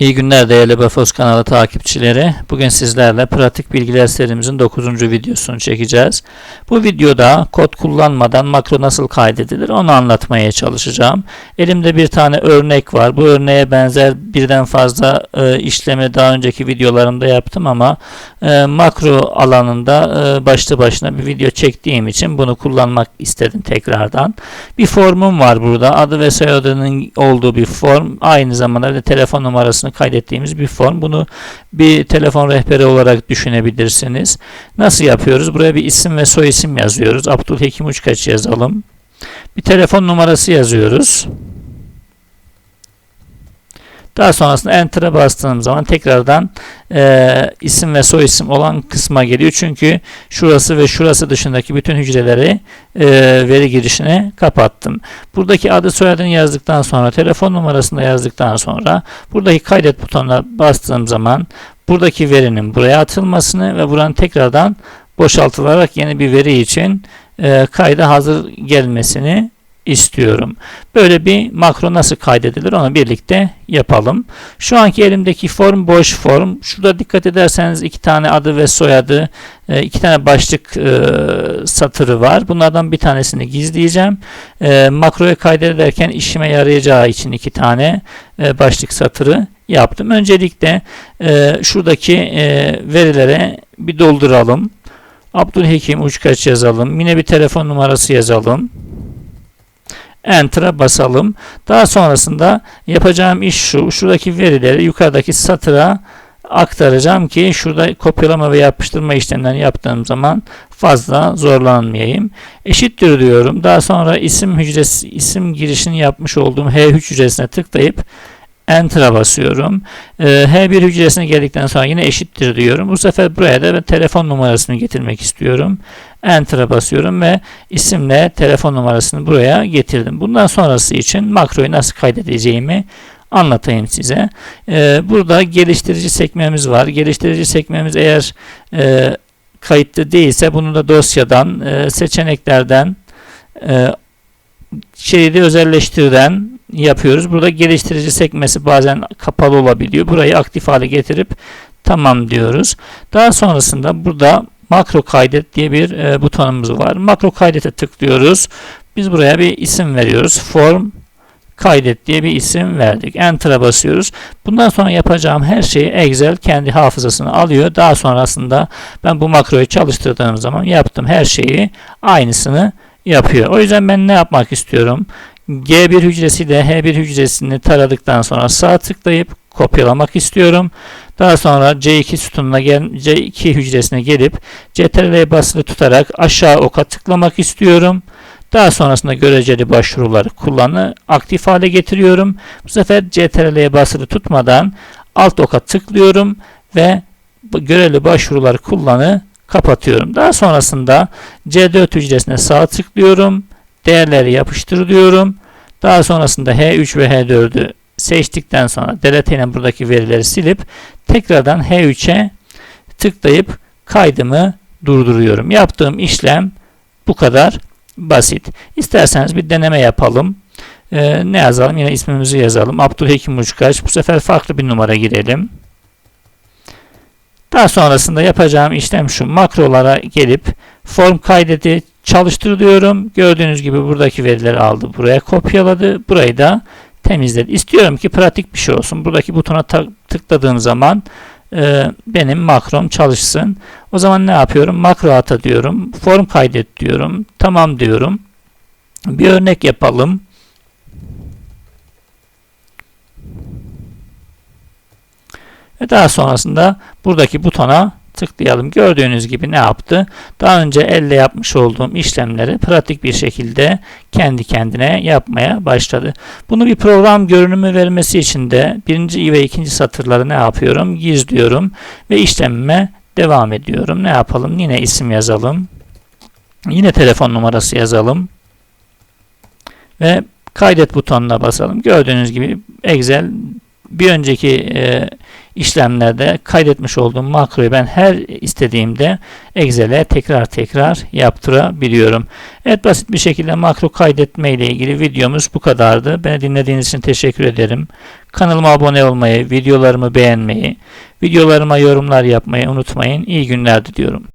İyi günler değerli Bafos kanalı takipçileri. Bugün sizlerle pratik bilgiler serimizin 9. videosunu çekeceğiz. Bu videoda kod kullanmadan makro nasıl kaydedilir onu anlatmaya çalışacağım. Elimde bir tane örnek var. Bu örneğe benzer birden fazla e, işlemi daha önceki videolarımda yaptım ama e, makro alanında e, başlı başına bir video çektiğim için bunu kullanmak istedim tekrardan. Bir formum var burada. Adı ve soyadının olduğu bir form. Aynı zamanda da telefon numarasını kaydettiğimiz bir form. Bunu bir telefon rehberi olarak düşünebilirsiniz. Nasıl yapıyoruz? Buraya bir isim ve soy isim yazıyoruz. Abdülhekim Uçkaç yazalım. Bir telefon numarası yazıyoruz. Daha sonrasında Enter'a bastığım zaman tekrardan e, isim ve soy isim olan kısma geliyor. Çünkü şurası ve şurası dışındaki bütün hücreleri e, veri girişine kapattım. Buradaki adı soyadını yazdıktan sonra telefon numarasını da yazdıktan sonra buradaki kaydet butonuna bastığım zaman buradaki verinin buraya atılmasını ve buranın tekrardan boşaltılarak yeni bir veri için e, kayda hazır gelmesini istiyorum. Böyle bir makro nasıl kaydedilir onu birlikte yapalım. Şu anki elimdeki form boş form. Şurada dikkat ederseniz iki tane adı ve soyadı, e, iki tane başlık e, satırı var. Bunlardan bir tanesini gizleyeceğim. E, makroya kaydederken işime yarayacağı için iki tane başlık satırı yaptım. Öncelikle şuradaki verilere bir dolduralım. Abdülhekim Uçkaç yazalım. Yine bir telefon numarası yazalım. Enter'a basalım. Daha sonrasında yapacağım iş şu. Şuradaki verileri yukarıdaki satıra aktaracağım ki şurada kopyalama ve yapıştırma işlemlerini yaptığım zaman fazla zorlanmayayım. Eşittir diyorum. Daha sonra isim hücresi isim girişini yapmış olduğum H3 hücresine tıklayıp Enter'a basıyorum. Ee, H1 hücresine geldikten sonra yine eşittir diyorum. Bu sefer buraya da ben telefon numarasını getirmek istiyorum. Enter'a basıyorum ve isimle telefon numarasını buraya getirdim. Bundan sonrası için makroyu nasıl kaydedeceğimi anlatayım size. Ee, burada geliştirici sekmemiz var. Geliştirici sekmemiz eğer e, kayıtlı değilse bunu da dosyadan, e, seçeneklerden, e, şeridi özelleştirden yapıyoruz. Burada geliştirici sekmesi bazen kapalı olabiliyor. Burayı aktif hale getirip tamam diyoruz. Daha sonrasında burada makro kaydet diye bir e, butonumuz var. Makro kaydete tıklıyoruz. Biz buraya bir isim veriyoruz. Form kaydet diye bir isim verdik. Enter'a basıyoruz. Bundan sonra yapacağım her şeyi Excel kendi hafızasına alıyor. Daha sonrasında ben bu makroyu çalıştırdığım zaman yaptığım her şeyi aynısını yapıyor. O yüzden ben ne yapmak istiyorum? G1 hücresiyle H1 hücresini taradıktan sonra sağ tıklayıp kopyalamak istiyorum. Daha sonra C2 sütununa gel C2 hücresine gelip CTRL'ye basılı tutarak aşağı oka tıklamak istiyorum. Daha sonrasında göreceli başvuruları kullanı aktif hale getiriyorum. Bu sefer CTRL'ye basılı tutmadan alt oka tıklıyorum ve göreli başvuruları kullanı kapatıyorum. Daha sonrasında C4 hücresine sağ tıklıyorum. Değerleri yapıştır diyorum. Daha sonrasında H3 ve H4'ü seçtikten sonra delete ile buradaki verileri silip tekrardan H3'e tıklayıp kaydımı durduruyorum. Yaptığım işlem bu kadar basit. İsterseniz bir deneme yapalım. Ee, ne yazalım? Yine ismimizi yazalım. Abdülhekim Uçkaç. Bu sefer farklı bir numara girelim. Daha sonrasında yapacağım işlem şu. Makrolara gelip form kaydedi çalıştır diyorum. Gördüğünüz gibi buradaki verileri aldı. Buraya kopyaladı. Burayı da temizledi. İstiyorum ki pratik bir şey olsun. Buradaki butona tıkladığım zaman e, benim makrom çalışsın. O zaman ne yapıyorum? Makro ata diyorum. Form kaydet diyorum. Tamam diyorum. Bir örnek yapalım. Ve daha sonrasında buradaki butona tıklayalım. Gördüğünüz gibi ne yaptı? Daha önce elle yapmış olduğum işlemleri pratik bir şekilde kendi kendine yapmaya başladı. Bunu bir program görünümü vermesi için de birinci ve ikinci satırları ne yapıyorum? Gizliyorum ve işlemime devam ediyorum. Ne yapalım? Yine isim yazalım. Yine telefon numarası yazalım. Ve kaydet butonuna basalım. Gördüğünüz gibi Excel bir önceki e, işlemlerde kaydetmiş olduğum makroyu ben her istediğimde Excel'e tekrar tekrar yaptırabiliyorum. Evet basit bir şekilde makro kaydetme ile ilgili videomuz bu kadardı. Beni dinlediğiniz için teşekkür ederim. Kanalıma abone olmayı, videolarımı beğenmeyi, videolarıma yorumlar yapmayı unutmayın. İyi günler diliyorum.